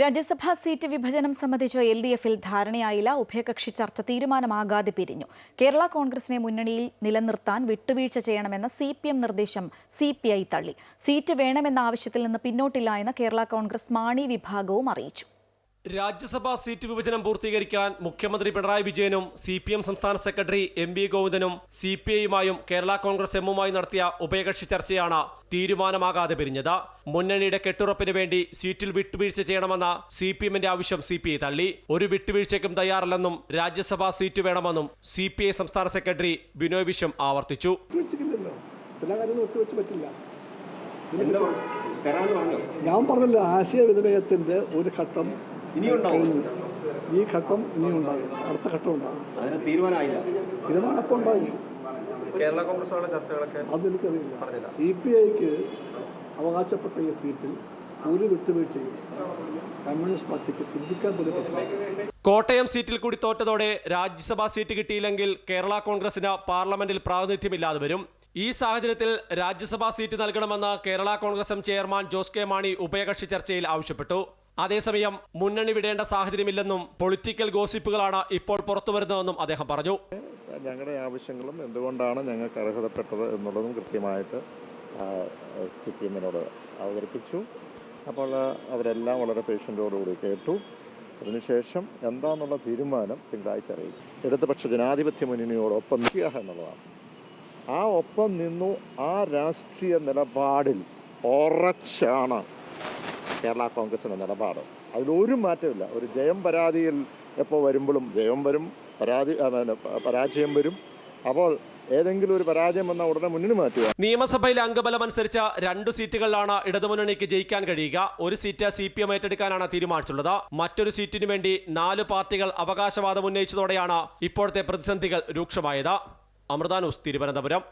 രാജ്യസഭാ seat വിഭജനം സംബന്ധിച്ച് L D എഫിൽ ധാരണയായില്ല. ഉഭയകക്ഷി ചർച്ച തീരുമാനമാകാതെ പിരിഞ്ഞു. കേരള കോൺഗ്രസിനെ മുന്നണിയിൽ നിലനിർത്താൻ വിട്ടുവീഴ്ച ചെയ്യണമെന്ന സി പി എം നിർദ്ദേശം സി പി ഐ തള്ളി. സീറ്റ് വേണമെന്ന ആവശ്യത്തിൽ നിന്ന് പിന്നോട്ടില്ല എന്ന് കേരള കോൺഗ്രസ് മാണി വിഭാഗവും അറിയിച്ചു. രാജ്യസഭാ സീറ്റ് വിഭജനം പൂർത്തീകരിക്കാൻ മുഖ്യമന്ത്രി പിണറായി വിജയനും സി പി എം സംസ്ഥാന സെക്രട്ടറി എം വി ഗോവിന്ദനും സി പി ഐയുമായും കേരള കോൺഗ്രസ് എമ്മുമായി നടത്തിയ ഉഭയകക്ഷി ചർച്ചയാണ് തീരുമാനമാകാതെ പിരിഞ്ഞത്. മുന്നണിയുടെ കെട്ടുറപ്പിന് വേണ്ടി സീറ്റിൽ വിട്ടുവീഴ്ച ചെയ്യണമെന്ന സി പി എമ്മിന്റെ ആവശ്യം സി പി ഐ തള്ളി. ഒരു വിട്ടുവീഴ്ചയ്ക്കും തയ്യാറല്ലെന്നും രാജ്യസഭാ സീറ്റ് വേണമെന്നും സി പി ഐ സംസ്ഥാന സെക്രട്ടറി ബിനോയ് വിശ്വം ആവർത്തിച്ചു. ഞാൻ പറഞ്ഞല്ലോ ആശയവിനിമയത്തിന്റെ ഒരു ഘട്ടം. ഈ ഘട്ടം ഇനിയും ഉണ്ടാകും അടുത്ത ഘട്ടം ഉണ്ടാകും. അതിന് തീരുമാനമായില്ല. തീരുമാനം അപ്പോൾ ഉണ്ടാകും. കേരള കോൺഗ്രസ് ചർച്ചകളൊക്കെ അതെനിക്കറിയില്ല. സി പി ഐക്ക് അവകാശപ്പെട്ട ഈ സീറ്റിൽ ഒരു വിട്ടുവീഴ്ചയും കമ്മ്യൂണിസ്റ്റ് പാർട്ടിക്ക് ചിന്തിക്കാൻ പോലും പറ്റില്ല. കോട്ടയം സീറ്റിൽ കൂടി തോറ്റതോടെ രാജ്യസഭാ സീറ്റ് കിട്ടിയില്ലെങ്കിൽ കേരള കോൺഗ്രസിന് പാർലമെന്റിൽ പ്രാതിനിധ്യമില്ലാതെ വരും. ഈ സാഹചര്യത്തിൽ രാജ്യസഭാ സീറ്റ് നൽകണമെന്ന് Kerala Congress M chairman Jose K Mani ഉഭയകക്ഷി ചർച്ചയിൽ ആവശ്യപ്പെട്ടു. അതേസമയം മുന്നണി വിടേണ്ട സാഹചര്യമില്ലെന്നും പൊളിറ്റിക്കൽ ഗോസിപ്പുകളാണ് ഇപ്പോൾ പുറത്തുവരുന്നതെന്നും അദ്ദേഹം പറഞ്ഞു. ഞങ്ങളുടെ ആവശ്യങ്ങളും എന്തുകൊണ്ടാണ് ഞങ്ങൾക്ക് അർഹതപ്പെട്ടത് എന്നുള്ളതും കൃത്യമായിട്ട് സി പി എമ്മിനോട് അവതരിപ്പിച്ചു. അപ്പോൾ അവരെല്ലാം വളരെ പേഷ്യന്റോടുകൂടി കേട്ടു. അതിനുശേഷം എന്താണെന്നുള്ള തീരുമാനം തിങ്കളാഴ്ച അറിയിക്കും. ഇടതുപക്ഷ ജനാധിപത്യ മുന്നണിയോടൊപ്പം നിൽക്കുക എന്നുള്ളതാണ്. ആ ഒപ്പം നിന്നു ആ രാഷ്ട്രീയ നിലപാടിൽ ഉറച്ചാണ് കേരള കോൺഗ്രസിന്റെ നിലപാട്. അതിലൊരു മാറ്റമില്ല ഒരു ജയം പരാതിയിൽ എപ്പോൾ വരുമ്പോഴും ജയം വരും പരാതി പരാജയം വരും. അപ്പോൾ ഏതെങ്കിലും ഒരു പരാജയം വന്ന ഉടനെ മുന്നിൽ മാറ്റുക. നിയമസഭയിലെ അംഗബലം അനുസരിച്ച് രണ്ട് സീറ്റുകളിലാണ് ഇടതുമുന്നണിക്ക് ജയിക്കാൻ കഴിയുക. ഒരു സീറ്റ് സി പി എം ഏറ്റെടുക്കാനാണ് തീരുമാനിച്ചുള്ളത് മറ്റൊരു സീറ്റിനു വേണ്ടി നാല് പാർട്ടികൾ അവകാശവാദം ഉന്നയിച്ചതോടെയാണ് ഇപ്പോഴത്തെ പ്രതിസന്ധികൾ രൂക്ഷമായത്. അമൃതാനൂസ് തിരുവനന്തപുരം.